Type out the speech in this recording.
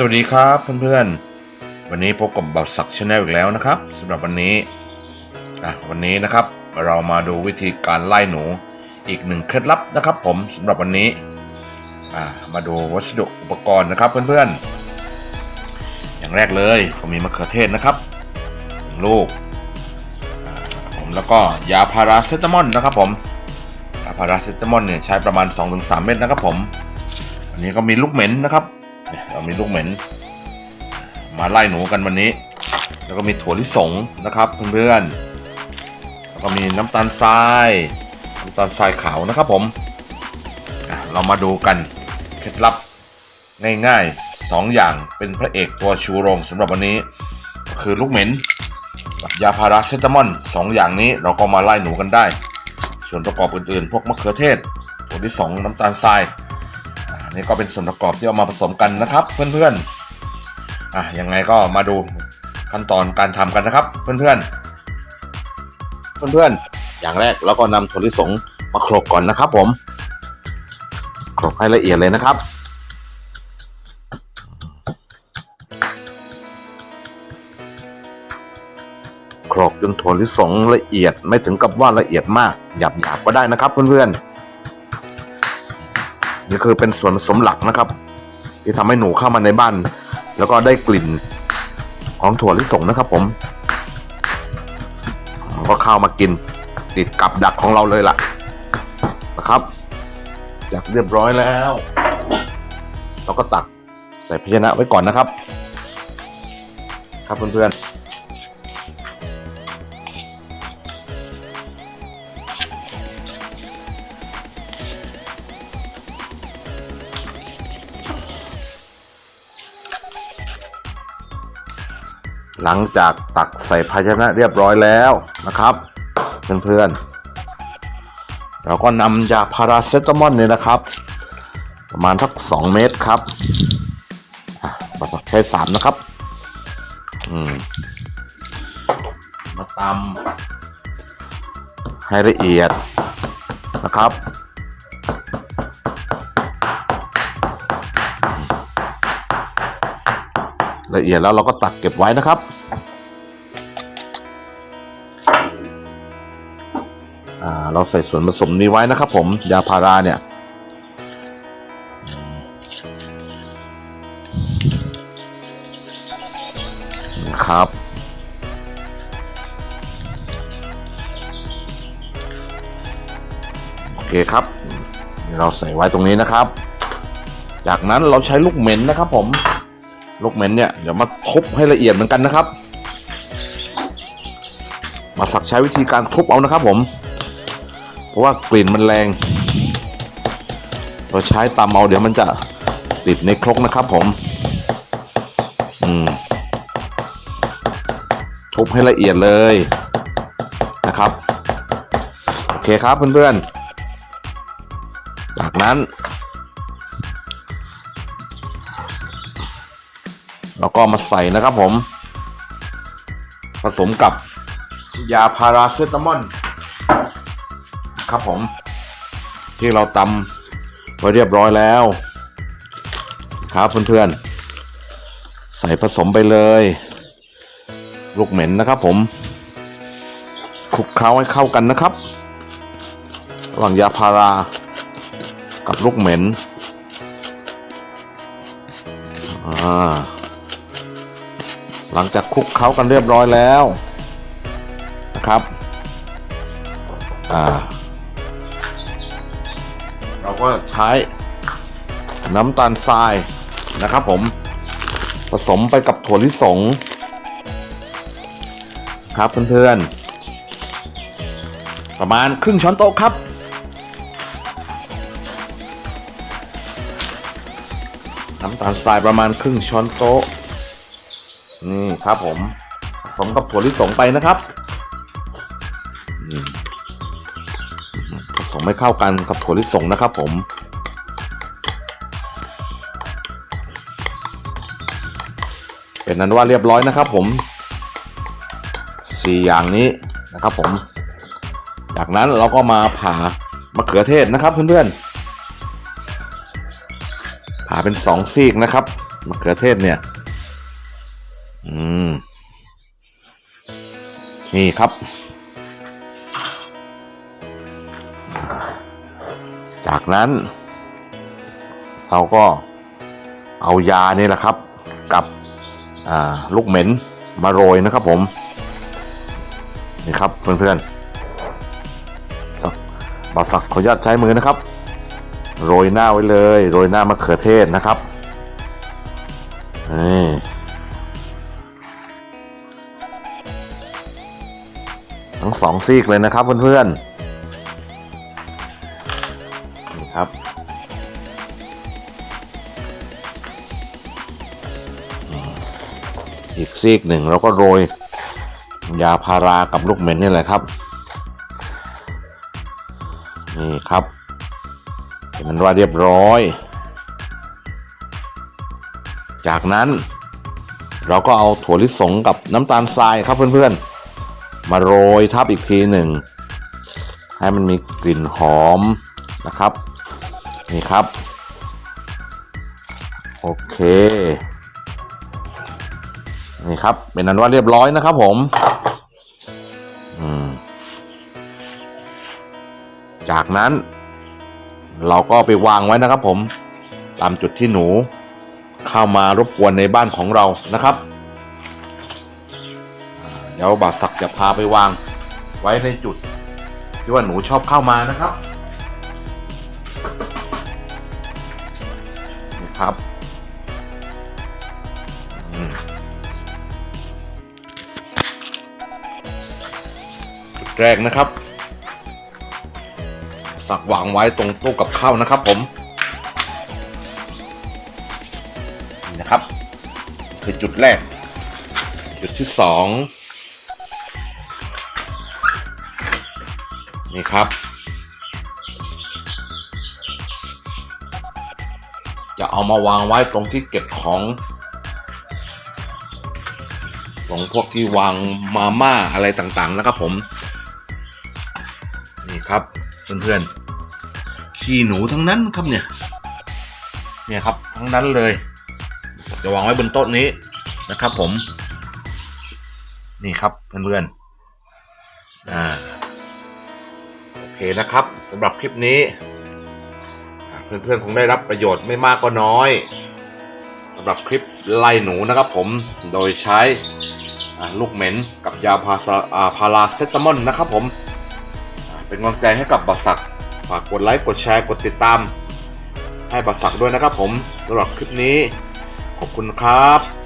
สวัสดีครับเพื่อนๆ วันนี้พบกับบัตศักดิ์ชาแนลอีกแล้วนะครับสำหรับวันนี้อะวันนี้นะครับเรามาดูวิธีการไล่หนูอีกหนึ่งเคล็ดลับนะครับ ผมสำหรับวันนี้อะมาดูวัสดุอุปกรณ์นะครับเพื่อนๆ อย่างแรกเลยก็มีมะเขือเทศนะครับลูกผมแล้วก็ยาพาราเซตามอลนะครับผมยาพาราเซตามอลเนี่ยใช้ประมาณ 2-3 เม็ดนะครับผมอันนี้ก็มีลูกเหม็นนะครับ เนี่ยเรามีลูกเหม็น มาไล่หนูกันวันนี้ แล้วก็มีถั่วลิสงนะครับเพื่อนๆแล้วก็มีน้ำตาลทรายน้ำตาลทรายขาวนะครับผมเรามาดูกันเคล็ดลับง่ายๆสองอย่างเป็นพระเอกตัวชูโรงสำหรับวันนี้ คือลูกเหม็นกับยาพาราเซตามอลสองอย่างนี้เราก็มาไล่หนูกันได้ ส่วนประกอบอื่นๆ พวกมะเขือเทศถั่วลิสงน้ำตาลทราย นนี้ก็เป็นส่วนประกอบที่เอามาผสมกันนะครับ เพื่อนๆอะยังไงก็มาดูขั้นตอนการทำกันนะครับ เพื่อนๆเพื่อนๆอย่างแรกเราก็นำถั่วลิสงมาโขลกก่อนนะครับผมโขลกให้ละเอียดเลยนะครับโขลกจนถั่วลิสงละเอียดไม่ถึงกับว่าละเอียดมากหยาบๆก็ได้นะครับเพื่อนๆ นี่คือเป็นส่วนผสมหลักนะครับ ที่ทำให้หนูเข้ามาในบ้าน แล้วก็ได้กลิ่นของถั่วลิสงนะครับ ผม ก็เข้ามากิน ติดกับดักของเราเลยล่ะ นะครับ จากเรียบร้อยแล้ว เราก็ตักใส่ภาชนะไว้ก่อนนะครับ ครับเพื่อนๆ หลังจากตักใส่ภาชนะเรียบร้อยแล้วนะครับ เพื่อนๆ เราก็นำยาพาราเซตามอลเนี่ยนะครับ ประมาณสักสองเม็ดครับอะสักใช้สามนะครับ อืม มาตำให้ละเอียดนะครับ ละเอียดแล้วเราก็ตักเก็บไว้นะครับเราใส่ส่วนผสมนี้ไว้นะครับผมยาพาราเนี่ยนะครับโอเคครับ เราใส่ไว้ตรงนี้นะครับ จากนั้นเราใช้ลูกเหม็นนะครับผม ลูกเหม็นเนี่ยเดี๋ยวมาทุบให้ละเอียดเหมือนกันนะครับ มาสักใช้วิธีการทุบเอานะครับผม เพราะว่ากลิ่นมันแรง เราใช้ตามเอาเดี๋ยวมันจะติดในครกนะครับผม อืม ทุบให้ละเอียดเลยนะครับ โอเคครับเพื่อนๆ จากนั้น แล้วก็มาใส่นะครับผม ผสมกับยาพาราเซตามอลครับผม ที่เราตำไว้เรียบร้อยแล้ว ครับเพื่อนๆ ใส่ผสมไปเลย ลูกเหม็นนะครับผมคลุกเคล้าให้เข้ากันนะครับ ระหว่างยาพารากับลูกเหม็น อ่า หลังจากคลุกเคล้ากันเรียบร้อยแล้วนะครับอ่าเราก็ใช้น้ำตาลทรายนะครับผมผสมไปกับถั่วลิสงครับเพื่อนๆประมาณครึ่งช้อนโต๊ะครับ น้ำตาลทรายประมาณครึ่งช้อนโต๊ะ นี่ครับผมผสมกับถั่วลิสงไปนะครับอืมผสมให้เข้ากันกับถั่วลิสงนะครับผมเป็นนั้นว่าเรียบร้อยนะครับผมสี่อย่างนี้นะครับผม จากนั้นเราก็มาผ่ามะเขือเทศนะครับเพื่อนๆผ่าเป็นสองซีกนะครับมะเขือเทศเนี่ย นี่ครับ จากนั้นเราก็เอายานี่แหละครับ กับลูกเหม็นมาโรยนะครับผม นี่ครับเพื่อนๆสักบาสักขออนุญาตใช้มือนะครับ โรยหน้าไว้เลย โรยหน้ามะเขือเทศนะครับนี่ ทั้งสองซีกเลยนะครับเพื่อนๆนี่ครับอีกซีกหนึ่งเราก็โรย ยาพารากับลูกเหม็นนี่แหละครับ นี่ครับเป็นนั้นว่าเรียบร้อย จากนั้น เราก็เอาถั่วลิสงกับน้ำตาลทรายครับเพื่อนๆ มาโรยทับอีกทีหนึ่ง ให้มันมีกลิ่นหอมนะครับ นี่ครับ โอเค นี่ครับ เป็นนั้นว่าเรียบร้อยนะครับผมจากนั้น เราก็ไปวางไว้นะครับผม ตามจุดที่หนูเข้ามารบกวนในบ้านของเรานะครับ เดี๋ยวบาทศักดิ์จะพาไปวาง ไว้ในจุด ที่ว่าหนูชอบเข้ามานะครับนี่ครับจุดแรกนะครับ สักวางไว้ตรงตู้กับข้าวนะครับผมนี่นะครับ คือจุดแรก จุดที่สอง นี่ครับ จะเอามาวางไว้ตรงที่เก็บของตรงพวกที่วางมาม่าอะไรต่างๆนะครับผม นี่ครับเพื่อนๆขี้หนูทั้งนั้นครับเนี่ยเนี่ยครับทั้งนั้นเลยจะวางไว้บนโต๊ะนี้นะครับผม นี่ครับเพื่อนๆอ่า เคนะครับสำหรับคลิปนี้ เพื่อนๆคงได้รับประโยชน์ไม่มากก็น้อยสำหรับคลิปไล่หนูนะครับผมโดยใช้ลูกเหม็นกับยาพาาพาราเซตามอลนะครับผมเป็นกำลังใจให้กับบักศักฝากกดไลค์กดแชร์กดติดตาม ให้บักศักด้วยนะครับผมสำหรับคลิปนี้ ขอบคุณครับ